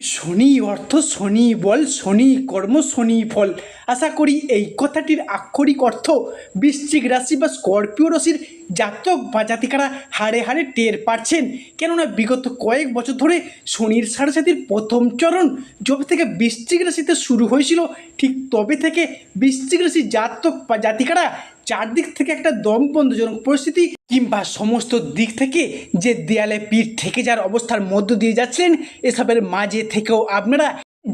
শনি অর্থ শনি বল, শনি কর্ম, শনি ফল। আশা করি এই কথাটির আক্ষরিক অর্থ বৃশ্চিক রাশি বা স্করপিও রাশির জাতক বা জাতিকারা হাড়ে হাড়ে টের পাচ্ছেন কেননা বিগত কয়েক বছর ধরে শনির সাড়ে সাতির প্রথম চরণ যবে থেকে বৃশ্চিক রাশিতে শুরু হয়েছিল, ঠিক তবে থেকে বৃশ্চিক রাশি জাতক বা জাতিকারা চারদিক থেকে একটা দমবন্ধজনক পরিস্থিতি কিংবা সমস্ত দিক থেকে যে দেয়ালে পিঠ থেকে যাওয়ার অবস্থার মধ্য দিয়ে যাচ্ছেন এসবের মাঝে থেকেও আপনারা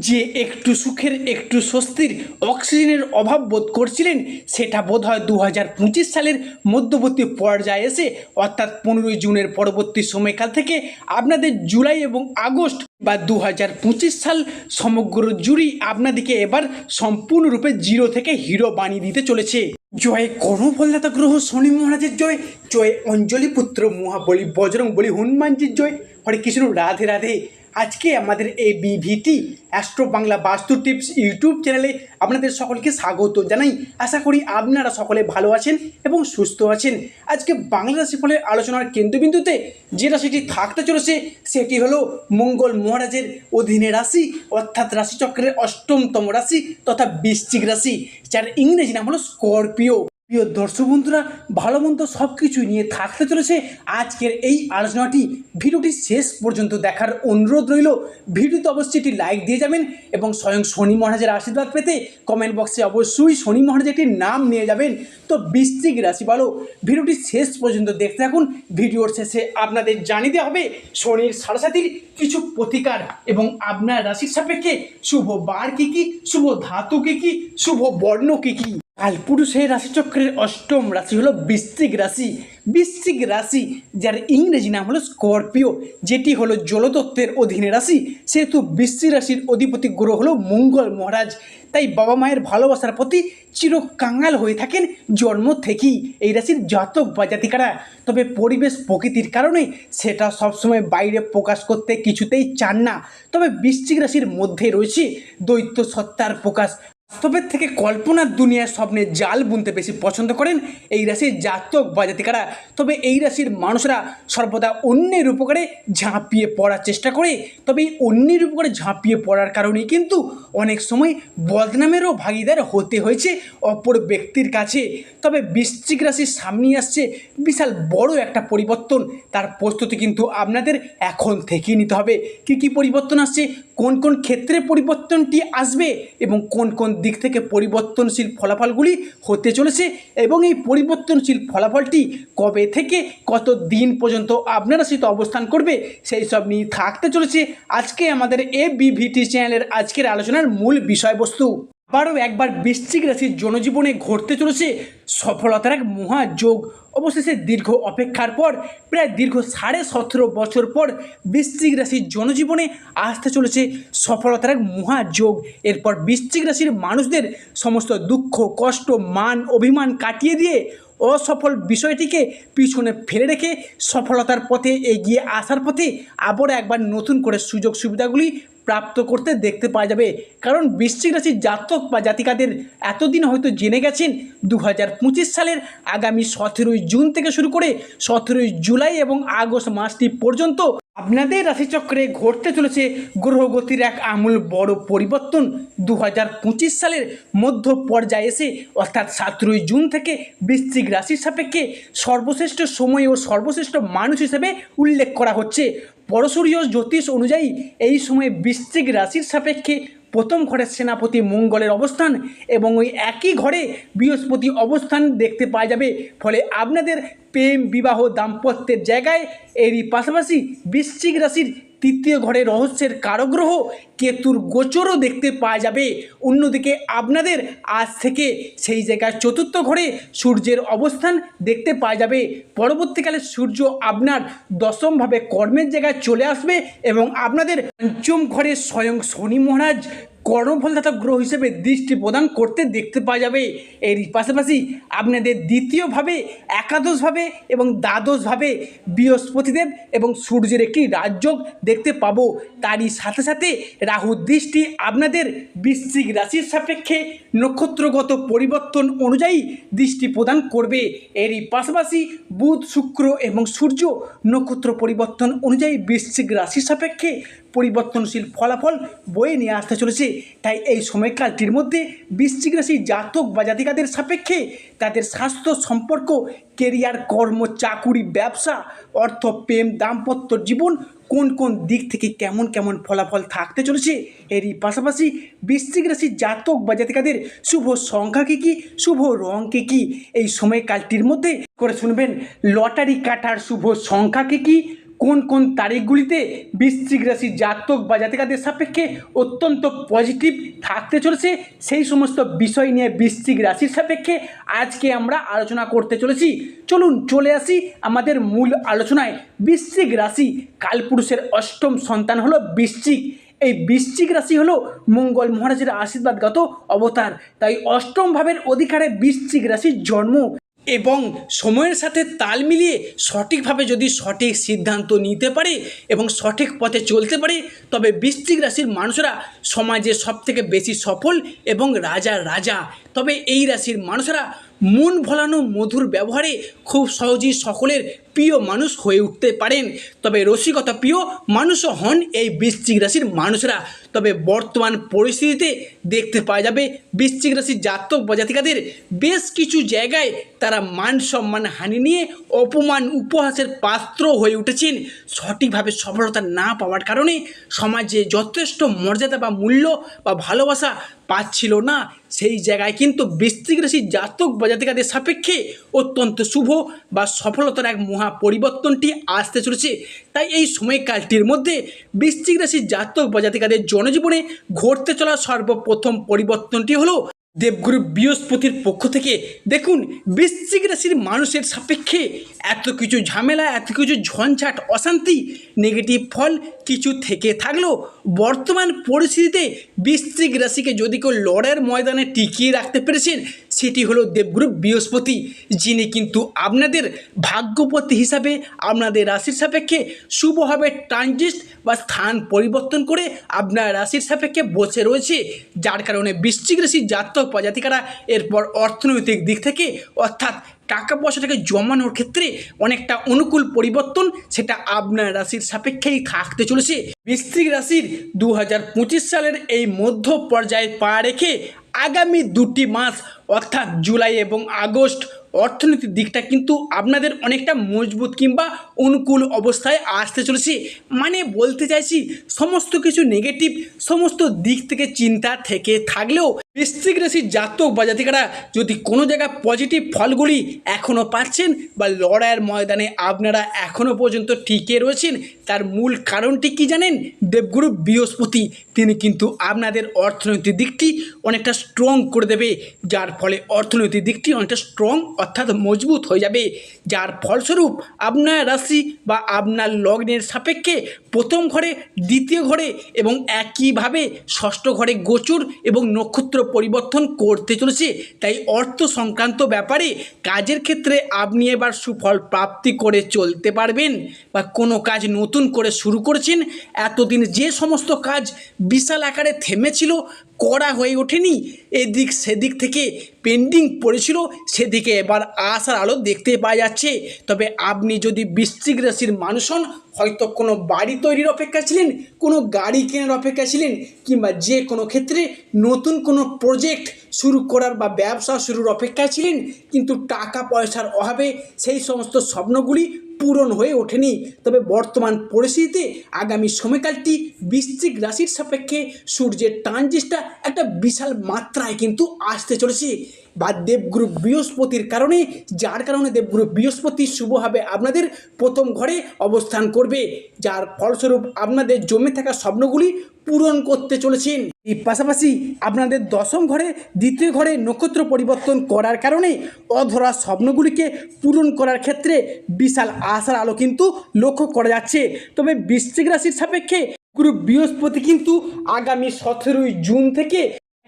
যে একটু সুখের, একটু স্বস্তির অক্সিজেনের অভাব বোধ করছিলেন, সেটা বোধ হয় দু হাজার পঁচিশ সালের মধ্যবর্তী পর্যায়ে এসে, অর্থাৎ পনেরোই জুনের পরবর্তী সময়কাল থেকে আপনাদের জুলাই এবং আগস্ট বা দু হাজার পঁচিশ সাল সমগ্র জুড়ি আপনাদেরকে এবার সম্পূর্ণরূপে জিরো থেকে হিরো বানিয়ে দিতে চলেছে। জয় কর্মফলদাতা গ্রহ শনি মহারাজের জয় জয় অঞ্জলি পুত্র মহাবলী বজরং বলি হনুমানজির জয়। হরে কৃষ্ণ, রাধে রাধে। আজকে আমাদের এই বিভিটি অ্যাস্ট্রো বাংলা বাস্তু টিপস ইউটিউব চ্যানেলে আপনাদের সকলকে স্বাগত জানাই। আশা করি আপনারা সকলে ভালো আছেন এবং সুস্থ আছেন। আজকে বাংলা রাশিফলের আলোচনার কেন্দ্রবিন্দুতে যে রাশিটি থাকতে চলেছে, সেটি হলো মঙ্গল মহারাজের অধীনে রাশি, অর্থাৎ রাশিচক্রের অষ্টমতম রাশি তথা বৃশ্চিক রাশি, যার ইংরেজি নাম হলো স্করপিও প্রিয় দর্শক বন্ধুরা, ভালো মন্দ সব কিছু নিয়ে থাকতে চলেছে আজকের এই আলোচনাটি। ভিডিওটি শেষ পর্যন্ত দেখার অনুরোধ রইল। ভিডিওতে অবশ্যই একটি লাইক দিয়ে যাবেন এবং স্বয়ং শনি মহারাজের আশীর্বাদ পেতে কমেন্ট বক্সে অবশ্যই শনি মহারাজের একটি নাম নিয়ে যাবেন। তো বৃশ্চিক রাশি বলো ভিডিওটি শেষ পর্যন্ত দেখতে থাকুন। ভিডিওর শেষে আপনাদের জানিয়ে দেওয়া হবে, শনির সারাসাতির কিছু প্রতিকার এবং আপনার রাশির সাপেক্ষে শুভ বার কী কী, শুভ ধাতু কী কী, শুভ বর্ণ কী কী। কালপুরুষের রাশিচক্রের অষ্টম রাশি হলো বৃশ্চিক রাশি। বৃশ্চিক রাশি, যার ইংরেজি নাম হলো স্করপিও, যেটি হলো জলতত্ত্বের অধীনে রাশি। সেহেতু বৃশ্চিক রাশির অধিপতি গ্রহ হলো মঙ্গল মহারাজ। তাই বাবা মায়ের ভালোবাসার প্রতি চিরকাঙ্গাল হয়ে থাকেন জন্ম থেকেই এই রাশির জাতক বা জাতিকারা। তবে পরিবেশ প্রকৃতির কারণে সেটা সবসময় বাইরে প্রকাশ করতে কিছুতেই চান না। তবে বৃশ্চিক রাশির মধ্যে রয়েছে দৈত্য সত্তার প্রকাশ বাস্তবের থেকে কল্পনার দুনিয়ার স্বপ্নে জাল বুনতে বেশি পছন্দ করেন এই রাশির জাতক বা জাতিকারা। তবে এই রাশির মানুষরা সর্বদা অন্যের উপকারে ঝাঁপিয়ে পড়ার চেষ্টা করে। তবে এই অন্যের উপকারে ঝাঁপিয়ে পড়ার কারণেই কিন্তু অনেক সময় বদনামেরও ভাগিদার হতে হয়েছে অপর ব্যক্তির কাছে। তবে বৃশ্চিক রাশির সামনে আসছে বিশাল বড় একটা পরিবর্তন। তার প্রস্তুতি কিন্তু আপনাদের এখন থেকেই নিতে হবে। কী কী পরিবর্তন আসছে? কোন কোন ক্ষেত্রে পরিবর্তনটি আসবে এবং কোন কোন দিক থেকে পরিবর্তনশীল ফলাফলগুলি হতে চলেছে এবং এই পরিবর্তনশীল ফলাফলটি কবে থেকে কত দিন পর্যন্ত আপনারা সেটা অবস্থান করবে সেই সব নিয়ে থাকতে চলেছে আজকে আমাদের এ বিভিটি চ্যানেলের আজকের আলোচনার মূল বিষয়বস্তু। আবারও একবার বৃশ্চিক রাশির জনজীবনে ঘটতে চলেছে সফলতার এক মহাযোগ। অবশেষে দীর্ঘ অপেক্ষার পর, প্রায় দীর্ঘ সাড়ে সতেরো বছর পর বৃশ্চিক রাশির জনজীবনে আসতে চলেছে সফলতার এক মহাযোগ। এরপর বৃশ্চিক রাশির মানুষদের সমস্ত দুঃখ, কষ্ট, মান, অভিমান কাটিয়ে দিয়ে অসফল বিষয়টিকে পিছনে ফেলে রেখে সফলতার পথে এগিয়ে আসার পথে আবার একবার নতুন করে সুযোগ সুবিধাগুলি প্রাপ্ত করতে দেখতে পাওয়া যাবে। কারণ বৃশ্চিক রাশির জাতক বা জাতিকাদের এতদিন হয়তো জেনে গেছেন দু হাজার পঁচিশ সালের আগামী সতেরোই জুন থেকে শুরু করে সতেরোই জুলাই এবং আগস্ট মাসটি পর্যন্ত আপনাদের রাশিচক্রে ঘটতে চলেছে গ্রহগতির এক আমূল বড় পরিবর্তন। দু হাজার পঁচিশ সালের মধ্য পর্যায়ে এসে অর্থাৎ সতেরোই জুন থেকে বৃশ্চিক রাশির সাপেক্ষে সর্বশ্রেষ্ঠ সময় ও সর্বশ্রেষ্ঠ মানুষ হিসেবে উল্লেখ করা হচ্ছে। পরশরীয় জ্যোতিষ অনুযায়ী এই সময়ে বৃশ্চিক রাশির সাপেক্ষে প্রথম ঘরের সেনাপতি মঙ্গলের অবস্থান এবং ওই একই ঘরে বৃহস্পতি অবস্থান দেখতে পাওয়া যাবে। ফলে আপনাদের প্রেম, বিবাহ, দাম্পত্যের জায়গায় এরই পাশাপাশি বৃশ্চিক রাশির তৃতীয় ঘরে রহস্যের কারগ্রহ কেতুর গোচরও দেখতে পাওয়া যাবে। অন্যদিকে আপনাদের আজ থেকে সেই জায়গায় চতুর্থ ঘরে সূর্যের অবস্থান দেখতে পাওয়া যাবে। পরবর্তীকালে সূর্য আপনার দশমভাবে কর্মের জায়গায় চলে আসবে এবং আপনাদের পঞ্চম ঘরে স্বয়ং শনি মহারাজ কর্মফলদাতা গ্রহ হিসেবে দৃষ্টি প্রদান করতে দেখতে পাওয়া যাবে। এর পাশাপাশি আপনাদের দ্বিতীয়ভাবে, একাদশভাবে এবং দ্বাদশভাবে বৃহস্পতিদেব এবং সূর্যের একটি রাজযোগ দেখতে পাবো। তারই সাথে সাথে রাহু দৃষ্টি আপনাদের বৃশ্চিক রাশির সাপেক্ষে নক্ষত্রগত পরিবর্তন অনুযায়ী দৃষ্টি প্রদান করবে। এরই পাশাপাশি বুধ, শুক্র এবং সূর্য নক্ষত্র পরিবর্তন অনুযায়ী বৃশ্চিক রাশির সাপেক্ষে পরিবর্তনশীল ফলাফল বয়ে নিয়ে আসতে চলেছে। তাই এই সময়কালটির মধ্যে বৃশ্চিক রাশি জাতক বা জাতিকাদের সাপেক্ষে তাদের স্বাস্থ্য সম্পর্ক, কেরিয়ার, কর্ম, চাকুরি, ব্যবসা, অর্থ, প্রেম, দাম্পত্য জীবন কোন কোন দিক থেকে কেমন কেমন ফলাফল থাকতে চলেছে এরই পাশাপাশি বৃশ্চিক রাশি জাতক বা জাতিকাদের শুভ সংখ্যা কী কী, শুভ রং কী কী? এই সময়কালটির মধ্যে করে শুনবেন, লটারি কাটার শুভ সংখ্যা কী কী? কোন কোন তারিখগুলিতে বৃশ্চিক রাশি জাতক বা জাতিকাদের সাপেক্ষে অত্যন্ত পজিটিভ থাকতে চলেছে, সেই সমস্ত বিষয় নিয়ে বৃশ্চিক রাশির সাপেক্ষে আজকে আমরা আলোচনা করতে চলেছি। চলুন চলে আসি আমাদের মূল আলোচনায়। বৃশ্চিক রাশি কালপুরুষের অষ্টম সন্তান হলো বৃশ্চিক। এই বৃশ্চিক রাশি হলো মঙ্গল মহারাজের আশীর্বাদগত অবতার। তাই অষ্টম ভাবের অধিকারে বৃশ্চিক রাশির জন্ম। এবং সময়ের সাথে তাল মিলিয়ে সঠিকভাবে যদি সঠিক সিদ্ধান্ত নিতে পারে এবং সঠিক পথে চলতে পারে, তবে বৃশ্চিক রাশির মানুষরা সমাজে সবথেকে বেশি সফল এবং রাজা রাজা। তবে এই রাশির মানুষরা মন ভোলানো মধুর ব্যবহারে খুব সহজেই সকলের প্রিয় মানুষ হয়ে উঠতে পারেন। তবে রসিকতা প্রিয় মানুষও হন এই বৃশ্চিক রাশির মানুষরা। তবে বর্তমান পরিস্থিতিতে দেখতে পাওয়া যাবে বৃশ্চিক রাশির জাতক জাতিকাদের বেশ কিছু জায়গায় তারা মান সম্মান হানি নিয়ে অপমান উপহাসের পাত্র হয়ে উঠেছেন। সঠিকভাবে সফলতা না পাওয়ার কারণে সমাজে যথেষ্ট মর্যাদা বা মূল্য বা ভালোবাসা পাচ্ছিল না। সেই জায়গায় কিন্তু বৃশ্চিক রাশি জাতক বা জাতিকাদের সাপেক্ষে অত্যন্ত শুভ বা সফলতার এক মহা পরিবর্তনটি আসতে চলেছে। তাই এই সময়কালটির মধ্যে বৃশ্চিক রাশি জাতক বা জাতিকাদের জনজীবনে ঘটতে চলা সর্বপ্রথম পরিবর্তনটি হলো দেবগুরু বৃহস্পতির পক্ষ থেকে, দেখুন বৃশ্চিক রাশির মানুষের সাপেক্ষে এত কিছু ঝামেলা, এত কিছু ঝঞ্ঝাট, অশান্তি নেগেটিভ ফল কিছু থেকে থাকল। বর্তমান পরিস্থিতিতে বৃশ্চিক রাশিকে যদি কেউ লড়াইয়ের ময়দানে টিকিয়ে রাখতে পেরেছেন সেটি হলো দেবগুরু বৃহস্পতি, যিনি কিন্তু আপনাদের ভাগ্যপতি হিসাবে, আপনাদের রাশির সাপেক্ষে শুভভাবে ট্রানজিস্ট বা স্থান পরিবর্তন করে আপনার রাশির সাপেক্ষে বসে রয়েছে। যার কারণে বৃশ্চিক রাশির জাতক প্রজাতিকারা এরপর অর্থনৈতিক দিক থেকে, অর্থাৎ টাকা পয়সাটাকে জমানোর ক্ষেত্রে অনেকটা অনুকূল পরিবর্তন সেটা আপনার রাশির সাপেক্ষেই থাকতে চলেছে। বৃশ্চিক রাশির দু হাজার পঁচিশ সালের এই মধ্য পর্যায়ে পা রেখে আগামী দুটি মাস অর্থাৎ জুলাই এবং আগস্ট অর্থনীতির দিকটা কিন্তু আপনাদের অনেকটা মজবুত কিংবা অনুকূল অবস্থায় আসতে চলেছে। মানে বলতে চাইছি, সমস্ত কিছু নেগেটিভ সমস্ত দিক থেকে চিন্তা থেকে থাকলেও বৃশ্চিক রাশির জাতক বা জাতিকারা যদি কোনো জায়গায় পজিটিভ ফলগুলি এখনও পাচ্ছেন বা লড়াইয়ের ময়দানে আপনারা এখনও পর্যন্ত টিকে রয়েছেন, তার মূল কারণটি কি জানেন? দেবগুরু বৃহস্পতি, তিনি কিন্তু আপনাদের অর্থনৈতিক দিকটি অনেকটা স্ট্রং করে দেবে, যার ফলে অর্থনৈতিক দিকটি অনেকটা স্ট্রং অর্থাৎ মজবুত হয়ে যাবে। যার ফলস্বরূপ আপনার রাশি বা আপনার লগ্নের সাপেক্ষে প্রথম ঘরে, দ্বিতীয় ঘরে এবং একইভাবে ষষ্ঠ ঘরে গোচর এবং নক্ষত্র পরিবর্তন করতে চলেছে। তাই অর্থ সংক্রান্ত ব্যাপারে কাজের ক্ষেত্রে আপনি এবার সুফল প্রাপ্তি করে চলতে পারবেন বা কোনো কাজ নতুন করে শুরু করেছেন। এতদিন যে সমস্ত কাজ বিশাল আকারে থেমেছিল করা হয়ে ওঠেনি। এদিক সেদিক থেকে পেন্ডিং পড়েছিল। সেদিকে এবার আসার আলো দেখতে পাওয়া যাচ্ছে। তবে আপনি যদি বৃশ্চিক রাশির মানুষ হন, হয়তো কোনো বাড়ি তৈরির অপেক্ষা ছিলেন, কোনো গাড়ি কেনার অপেক্ষা ছিলেন, কিংবা যে কোনো ক্ষেত্রে নতুন কোনো প্রজেক্ট শুরু করার বা ব্যবসা শুরুর অপেক্ষায় ছিলেন, কিন্তু টাকা পয়সার অভাবে সেই সমস্ত স্বপ্নগুলি পূরণ হয়ে ওঠেনি। তবে বর্তমান পরিস্থিতিতে আগামী সময়কালটি বৃশ্চিক রাশির সাপেক্ষে সূর্যের ট্রানজিস্টটা একটা বিশাল মাত্রায় কিন্তু আসতে চলেছে। বা দেবগুরু বৃহস্পতির কারণে, যার কারণে দেবগুরু বৃহস্পতি শুভভাবে আপনাদের প্রথম ঘরে অবস্থান করবে। যার ফলস্বরূপ আপনাদের জমে থাকা স্বপ্নগুলি পূরণ করতে চলেছেন। এই পাশাপাশি আপনাদের দশম ঘরে দ্বিতীয় ঘরে নক্ষত্র পরিবর্তন করার কারণে অধরা স্বপ্নগুলিকে পূরণ করার ক্ষেত্রে বিশাল আশার আলো কিন্তু লক্ষ্য করা যাচ্ছে। তবে বৃশ্চিক রাশির সাপেক্ষে গুরু বৃহস্পতি কিন্তু আগামী সতেরোই জুন থেকে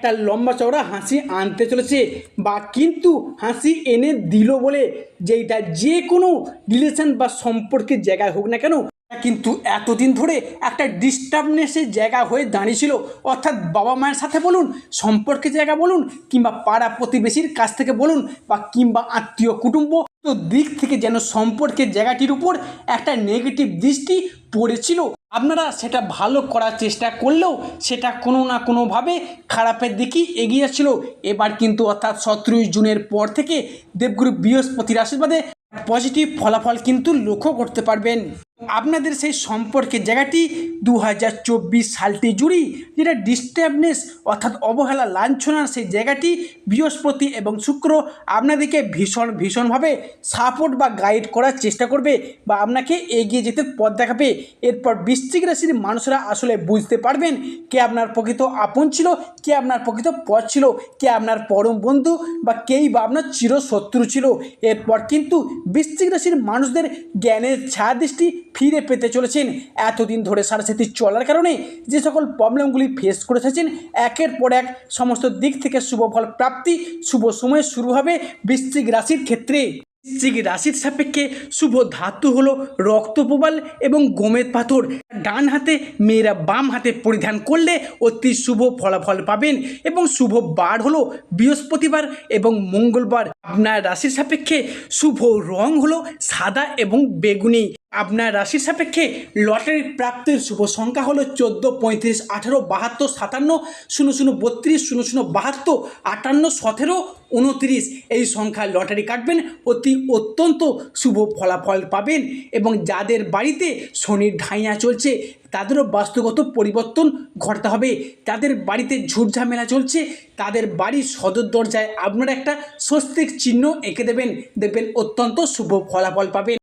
একটা লম্বা চওড়া হাসি আনতে চলেছে বা কিন্তু হাসি এনে দিল বলে যেইটা যে কোনো রিলেশন বা সম্পর্কের জায়গায় হোক না কেন কিন্তু এতদিন ধরে একটা ডিস্টার্বনেসের জায়গা হয়ে দাঁড়িয়েছিল। অর্থাৎ বাবা মায়ের সাথে বলুন, সম্পর্কের জায়গা বলুন, কিংবা পাড়া প্রতিবেশীর কাছ থেকে বলুন, বা কিংবা আত্মীয় কুটুম্ব, তো দিক থেকে যেন সম্পর্কের জায়গাটির উপর একটা নেগেটিভ দৃষ্টি পড়েছিল। আপনারা সেটা ভালো করার চেষ্টা করলেও সেটা কোনো না কোনোভাবে খারাপের দিকেই এগিয়ে যাচ্ছিল। এবার কিন্তু অর্থাৎ সতেরোই জুনের পর থেকে দেবগুরু বৃহস্পতির আশীর্বাদে পজিটিভ ফলাফল কিন্তু লক্ষ্য করতে পারবেন। আপনাদের সেই সম্পর্কের জায়গাটি দু হাজার চব্বিশ সালটি জুড়ি যেটা ডিস্টার্বনেস অর্থাৎ অবহেলা, লাঞ্ছনার সেই জায়গাটি বৃহস্পতি এবং শুক্র আপনাদেরকে ভীষণ, ভীষণভাবে সাপোর্ট বা গাইড করার চেষ্টা করবে বা আপনাকে এগিয়ে যেতে পথ দেখাবে। এরপর বৃশ্চিক রাশির মানুষরা আসলে বুঝতে পারবেন কে আপনার প্রকৃত আপন ছিল, কে আপনার প্রকৃত পথ ছিল, কে আপনার পরম বন্ধু বা কেই বা আপনার চিরশত্রু ছিল। এরপর কিন্তু বৃশ্চিক রাশির মানুষদের জ্ঞানের ছায়া দৃষ্টি ফিরে পেতে চলেছেন। এতদিন ধরে সারাসাথী চলার কারণে যে সকল প্রবলেমগুলি ফেস করে এসেছেন একের পর এক সমস্ত দিক থেকে শুভ ফল প্রাপ্তি, শুভ সময় শুরু হবে বৃশ্চিক রাশির ক্ষেত্রে। বৃশ্চিক রাশির সাপেক্ষে শুভ ধাতু হলো রক্তপ্রবাল এবং গোমেদ পাথর। ডান হাতে মেয়েরা বাম হাতে পরিধান করলে অতি শুভ ফলাফল পাবেন এবং শুভ বার হলো বৃহস্পতিবার এবং মঙ্গলবার। আপনার রাশির সাপেক্ষে শুভ রং হলো সাদা এবং বেগুনি। আপনার রাশির সাপেক্ষে লটারি প্রাপ্তির শুভ সংখ্যা হলো চোদ্দ, পঁয়ত্রিশ, আঠেরো, বাহাত্তর, সাতান্ন, শূন্য শূন্য, বত্রিশ, শূন্য শূন্য, বাহাত্তর, আটান্ন, সতেরো, উনত্রিশ। এই সংখ্যায় লটারি কাটবেন, অতি অত্যন্ত শুভ ফলাফল পাবেন এবং যাদের বাড়িতে শনির ঢাইয়া চলছে, তাদেরও বাস্তুগত পরিবর্তন ঘটাতে হবে। তাদের বাড়িতে ঝুটঝামেলা চলছে, তাদের বাড়ির সদর দরজায় আপনারা একটা স্বস্তিক চিহ্ন এঁকে দেবেন, দেখবেন অত্যন্ত শুভ ফলাফল পাবেন।